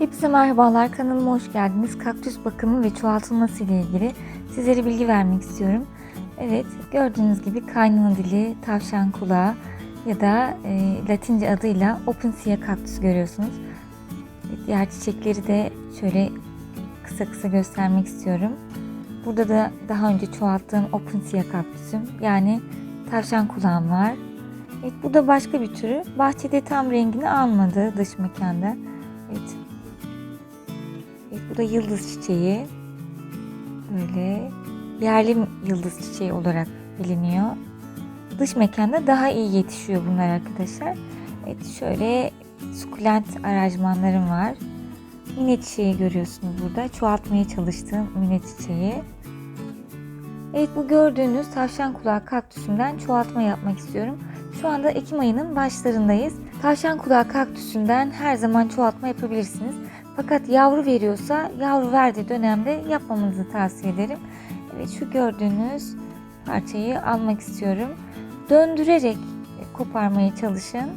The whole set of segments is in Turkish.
Hepinize merhabalar kanalıma hoş geldiniz. Kaktüs bakımı ve çoğaltılması ile ilgili sizlere bilgi vermek istiyorum. Evet gördüğünüz gibi kaynana dili, tavşan kulağı ya da e, latince adıyla Opuntia kaktüs görüyorsunuz. Diğer çiçekleri de şöyle kısa kısa göstermek istiyorum. Burada da daha önce çoğalttığım Opuntia kaktüsüm yani tavşan kulağım var. Evet, bu da başka bir türü. Bahçede tam rengini almadı dış mekanda. Evet, da yıldız çiçeği. Böyle yerli yıldız çiçeği olarak biliniyor. Dış mekanda daha iyi yetişiyor bunlar arkadaşlar. Evet şöyle sukulent aranjmanlarım var. Mine çiçeği görüyorsunuz burada. Çoğaltmaya çalıştığım mine çiçeği. Evet bu gördüğünüz tavşan kulağı kaktüsümden çoğaltma yapmak istiyorum. Şu anda Ekim ayının başlarındayız. Tavşan kulağı kaktüsünden her zaman çoğaltma yapabilirsiniz. Fakat yavru veriyorsa yavru verdiği dönemde yapmamanızı tavsiye ederim. Evet şu gördüğünüz parçayı almak istiyorum. Döndürerek koparmaya çalışın.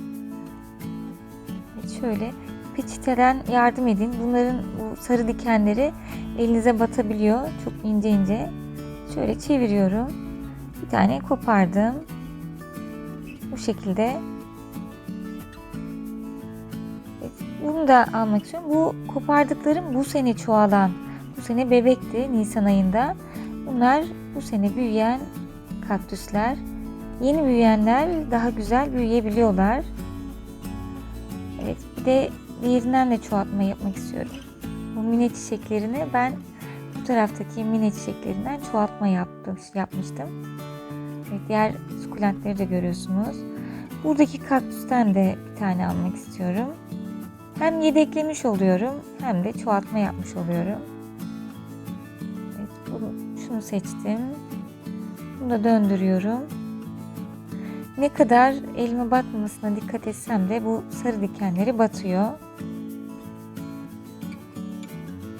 Evet şöyle peçeteden yardım edin. Bunların bu sarı dikenleri elinize batabiliyor. Çok ince ince. Şöyle çeviriyorum. Bir tane kopardım. Bu şekilde Bunu da almak istiyorum. Bu kopardıklarım bu sene çoğalan, bu sene bebekti Nisan ayında. Bunlar bu sene büyüyen kaktüsler. Yeni büyüyenler daha güzel büyüyebiliyorlar. Evet, bir de diğerinden de çoğaltma yapmak istiyorum. Bu mine çiçeklerini ben bu taraftaki mine çiçeklerinden çoğaltma yaptım, yapmıştım. Evet, diğer sukulentleri de görüyorsunuz. Buradaki kaktüsten de bir tane almak istiyorum. Hem yedeklemiş oluyorum hem de çoğaltma yapmış oluyorum. Evet, bunu, şunu seçtim. Bunu da döndürüyorum. Ne kadar elime batmamasına dikkat etsem de bu sarı dikenleri batıyor.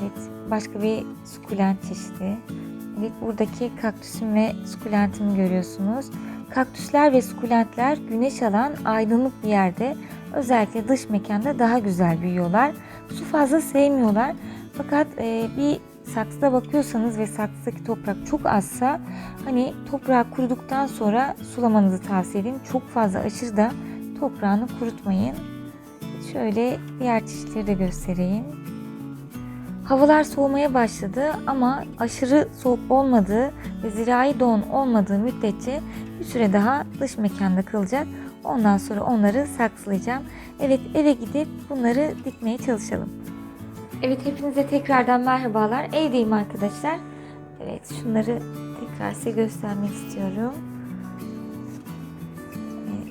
Evet, başka bir sukulent çeşidi. Evet, buradaki kaktüsüm ve sukulentimi görüyorsunuz. Kaktüsler ve sukulentler güneş alan aydınlık bir yerde özellikle dış mekanda daha güzel büyüyorlar. Su fazla sevmiyorlar. Fakat e, bir saksıda bakıyorsanız ve saksıdaki toprak çok azsa hani toprağı kuruduktan sonra sulamanızı tavsiye ederim. Çok fazla aşırı da toprağını kurutmayın. Şöyle diğer çeşitleri de göstereyim. Havalar soğumaya başladı ama aşırı soğuk olmadığı ve zirai don olmadığı müddetçe bir süre daha dış mekanda kalacak. Ondan sonra onları saksılayacağım. Evet eve gidip bunları dikmeye çalışalım. Evet hepinize tekrardan merhabalar. Evdeyim arkadaşlar. Evet şunları tekrar size göstermek istiyorum.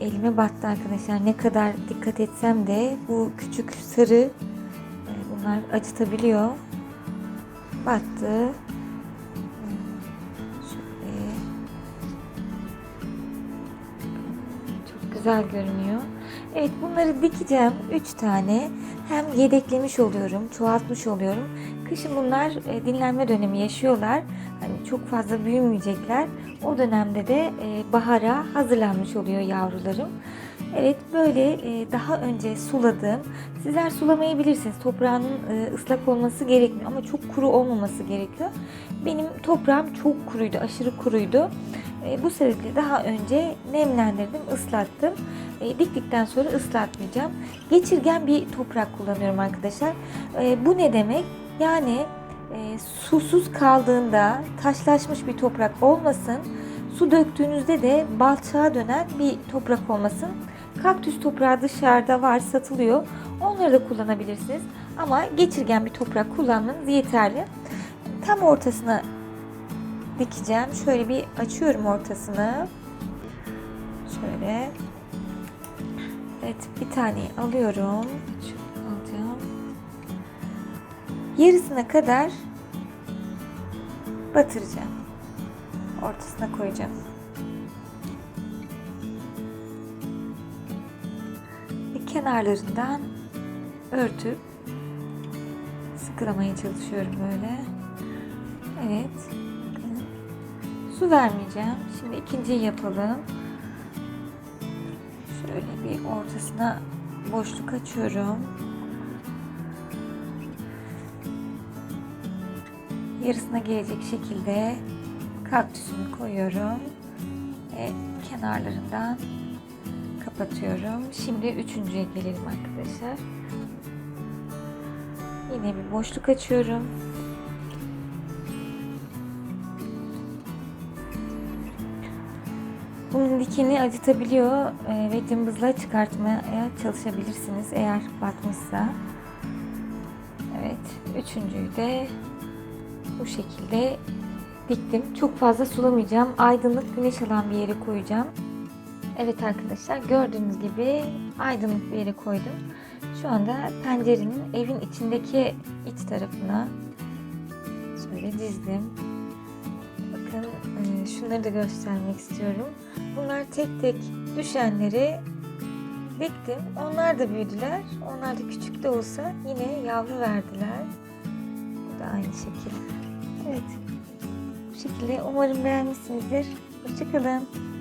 Ee, Elime battı arkadaşlar. Ne kadar dikkat etsem de bu küçük sarı bunlar acıtabiliyor. Battı. Şöyle. Çok güzel görünüyor. Evet bunları dikeceğim. 3 tane. Hem yedeklemiş oluyorum, çoğaltmış oluyorum. Kışın bunlar e, dinlenme dönemi yaşıyorlar. Hani çok fazla büyümeyecekler. O dönemde de e, bahara hazırlanmış oluyor yavrularım. Evet böyle e, daha önce suladım. Sizler sulamayabilirsiniz. Toprağının e, ıslak olması gerekmiyor ama çok kuru olmaması gerekiyor. Benim toprağım çok kuruydu, aşırı kuruydu. E, bu sebeple daha önce nemlendirdim, ıslattım. Diktikten sonra ıslatmayacağım. Geçirgen bir toprak kullanıyorum arkadaşlar. Bu ne demek? Yani susuz kaldığında taşlaşmış bir toprak olmasın. Su döktüğünüzde de balçağa dönen bir toprak olmasın. Kaktüs toprağı dışarıda var, satılıyor. Onları da kullanabilirsiniz. Ama geçirgen bir toprak kullanmanız yeterli. Tam ortasına dikeceğim. Şöyle bir açıyorum ortasını. Şöyle. Evet bir tane alıyorum. Şöyle alacağım. Yarısına kadar batıracağım. Ortasına koyacağım. Kenarlarından örtüp sıkılamaya çalışıyorum böyle. Evet. Su vermeyeceğim. Şimdi ikinciyi yapalım. Şöyle bir ortasına boşluk açıyorum. yarısına gelecek şekilde kaktüsümü koyuyorum. Ve kenarlarından kapatıyorum. Şimdi üçüncüye gelelim arkadaşlar. Yine bir boşluk açıyorum. Bunun dikeni acıtabiliyor e, ve cımbızla çıkartmaya çalışabilirsiniz eğer batmışsa. Evet, üçüncüyü de bu şekilde diktim. Çok fazla sulamayacağım. Aydınlık güneş alan bir yere koyacağım. Evet arkadaşlar gördüğünüz gibi aydınlık bir yere koydum. Şu anda pencerenin evin içindeki iç tarafına şöyle dizdim. Bakın e, şunları da göstermek istiyorum. Bunlar tek tek düşenleri diktim. Onlar da büyüdüler. Onlar da küçük de olsa yine yavru verdiler. Bu da aynı şekilde. Evet. Bu şekilde umarım beğenmişsinizdir. Hoşçakalın.